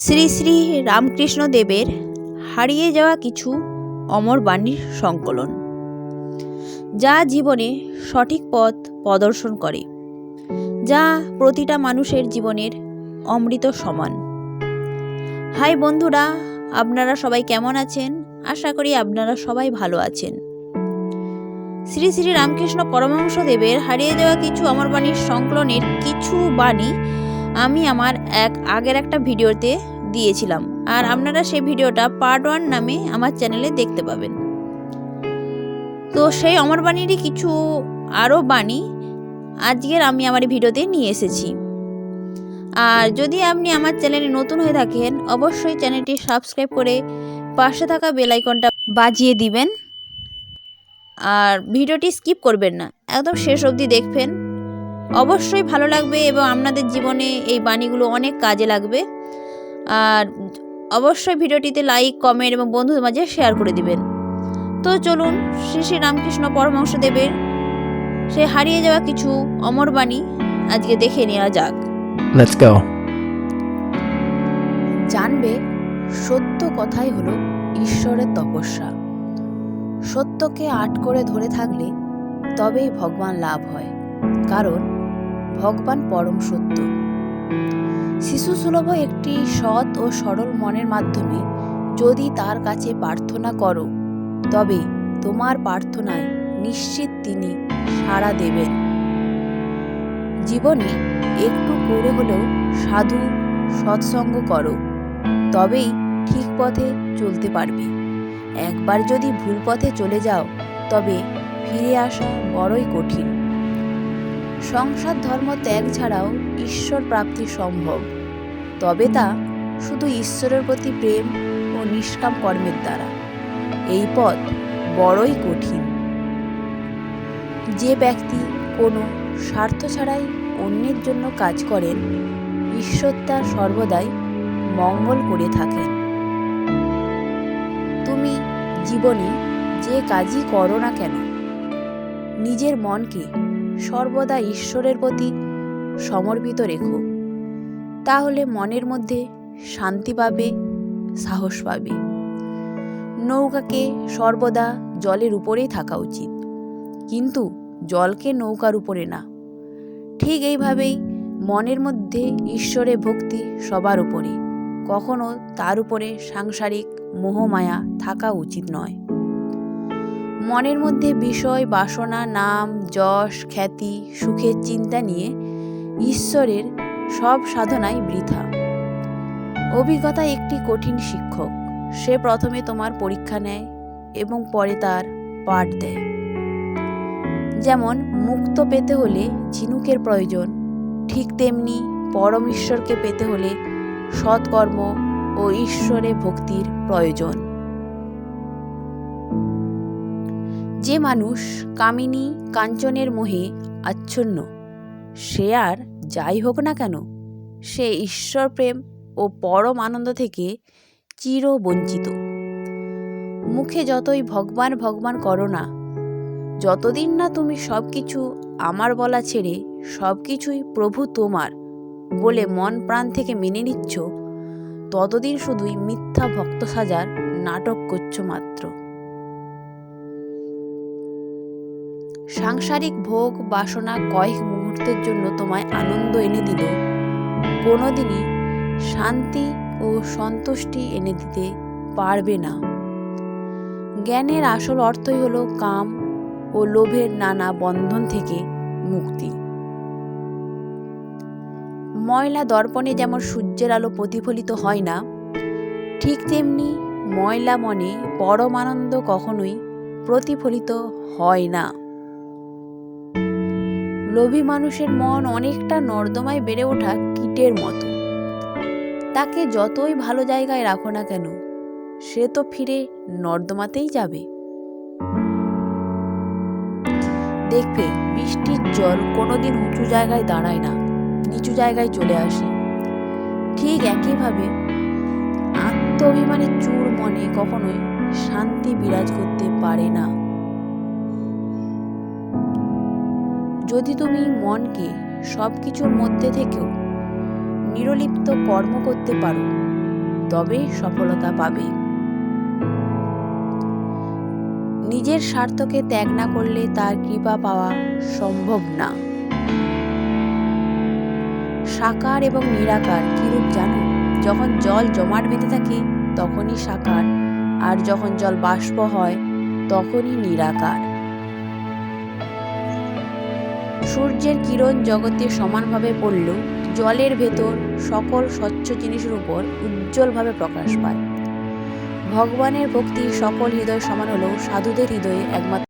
শ্রী শ্রী রামকৃষ্ণ দেবের হারিয়ে যাওয়া কিছু অমর বাণীর সংকলন, যা জীবনে সঠিক পথ প্রদর্শন করে, যা প্রতিটা মানুষের জীবনের অমৃত সমান। হাই বন্ধুরা, আপনারা সবাই কেমন আছেন? আশা করি আপনারা সবাই ভালো আছেন। শ্রী শ্রী রামকৃষ্ণ পরমহংস দেবের হারিয়ে যাওয়া কিছু অমর বাণীর সংকলনের কিছু বাণী আমি আমার এক আগের একটা ভিডিওতে দিয়েছিলাম। আর আপনারা সেই ভিডিওটা পার্ট ওয়ান নামে আমার চ্যানেলে দেখতে পাবেন। তো সেই অমর বাণীরই কিছু আরও বাণী আজকের আমি আমার ভিডিওতে নিয়ে এসেছি। আর যদি আপনি আমার চ্যানেলে নতুন হয়ে থাকেন, অবশ্যই চ্যানেলটি সাবস্ক্রাইব করে পাশে থাকা বেলাইকনটা বাজিয়ে দিবেন। আর ভিডিওটি স্কিপ করবেন না। একদম শেষ অবধি দেখবেন। অবশ্যই ভালো লাগবে এবং আপনাদের জীবনে এই বাণীগুলো অনেক কাজে লাগবে। আর অবশ্যই ভিডিওটিতে লাইক কমেন্ট এবং বন্ধুদের মাঝে শেয়ার করে দিবেন। তো চলুন শ্রী শ্রী রামকৃষ্ণ পরমহংস দেবের সে হারিয়ে যাওয়া কিছু অমর বাণী আজকে দেখে নেওয়া যাক. জানবে সত্য কথাই হলো ঈশ্বরের তপস্যা। সত্যকে আট করে ধরে থাকলে তবেই ভগবান লাভ হয়। কারণ ভগবান পরম সত্য। শিশু সুলভ একটি সৎ ও সরল মনের মাধ্যমে যদি তার কাছে প্রার্থনা করো, তবে তোমার প্রার্থনায় নিশ্চিত তিনি সাড়া দেবেন। জীবনে একটু করে হলেও সাধু সৎসঙ্গ করো, তবেই ঠিক পথে চলতে পারবে। একবার যদি ভুল পথে চলে যাও, তবে ফিরে আসা বড়ই কঠিন। সংসার ধর্ম ত্যাগ ছাড়াও ঈশ্বর প্রাপ্তি সম্ভব। তবে তা শুধু ঈশ্বরের প্রতি প্রেম ও নিষ্কাম কর্মের দ্বারা। এই পথ বড়ই কঠিন। যে ব্যক্তি কোনো স্বার্থ ছাড়াই অন্যের জন্য কাজ করেন, ঈশ্বর তার সর্বদাই মঙ্গল করে থাকেন। তুমি জীবনে যে কাজই করো না কেন, নিজের মনকে সর্বদা ঈশ্বরের প্রতি সমর্পিত রেখো। তাহলে মনের মধ্যে শান্তি পাবে, সাহস পাবে। নৌকাকে সর্বদা জলের উপরেই থাকা উচিত। কিন্তু জলকে নৌকার উপরে না। ঠিক এইভাবেই মনের মধ্যে ঈশ্বরের ভক্তি সবার উপরে। কখনো তার উপরে সাংসারিক মোহমায়া থাকা উচিত নয়। মনের মধ্যে বিষয়, বাসনা, নাম, যশ, খ্যাতি, সুখের চিন্তা নিয়ে ঈশ্বরের সব সাধনাই বৃথা। অভিজ্ঞতা একটি কঠিন শিক্ষক। সে প্রথমে তোমার পরীক্ষা নেয় এবং পরে তার পাঠ দেয়। যেমন, মুক্ত পেতে হলে ঝিনুকের প্রয়োজন। ঠিক তেমনি পরম ঈশ্বরকে পেতে হলে সৎকর্ম ও ঈশ্বরে ভক্তির প্রয়োজন। যে মানুষ কামিনী কাঞ্চনের মোহে আচ্ছন্ন, সে আর যাই হোক না কেন, সে ঈশ্বর প্রেম ও পরম আনন্দ থেকে চির বঞ্চিত মুখে যতই ভগবান ভগবান করো না, যতদিন না তুমি সব কিছু আমার বলা ছেড়ে সব কিছুই প্রভু তোমার বলে মন প্রাণ থেকে মেনে নিচ্ছ, ততদিন শুধুই মিথ্যা ভক্ত সাজার নাটক করছ মাত্র। সাংসারিক ভোগ বাসনা কয়েক মুহূর্তের জন্য তোমায় আনন্দ এনে দিল। কোনোদিনই শান্তি ও সন্তুষ্টি এনে দিতে পারবে না। জ্ঞানের আসল অর্থই হলো কাম ও লোভের নানা বন্ধন থেকে মুক্তি। ময়লা দর্পণে যেমন সূর্যের আলো প্রতিফলিত হয় না, ঠিক তেমনি ময়লা মনে পরমানন্দ কখনোই প্রতিফলিত হয় না। লোভী মানুষের মন অনেকটা নর্দমায় বেড়ে ওঠা কীটের মতো। তাকে যতই ভালো জায়গায় রাখো না কেন, সে তো ফিরে নর্দমাতেই যাবে। দেখবে বৃষ্টির জল কোনোদিন উঁচু জায়গায় দাঁড়ায় না, নিচু জায়গায় চলে আসে। ঠিক একইভাবে আত্ম অভিমানের চুর মনে কখনোই শান্তি বিরাজ করতে পারে না। যদি তুমি মনকে সব কিছুর মধ্যে থেকেও নিরলিপ্ত কর্ম করতে পারো, তবে সফলতা পাবে। নিজের স্বার্থকে ত্যাগ না করলে তার কৃপা পাওয়া সম্ভব না। সাকার এবং নিরাকার কিরূপ জানো? যখন জল জমাট বেঁধে থাকে, তখনই সাকার, আর যখন জল বাষ্প হয়, তখনই নিরাকার। সূর্যের কিরণ জগতে সমানভাবে পড়লেও জলের ভেতর সকল স্বচ্ছ জিনিসের উপর উজ্জ্বলভাবে প্রকাশ পায়। ভগবানের ভক্তি সকল হৃদয় সমান হলেও সাধুদের হৃদয়ে একমাত্র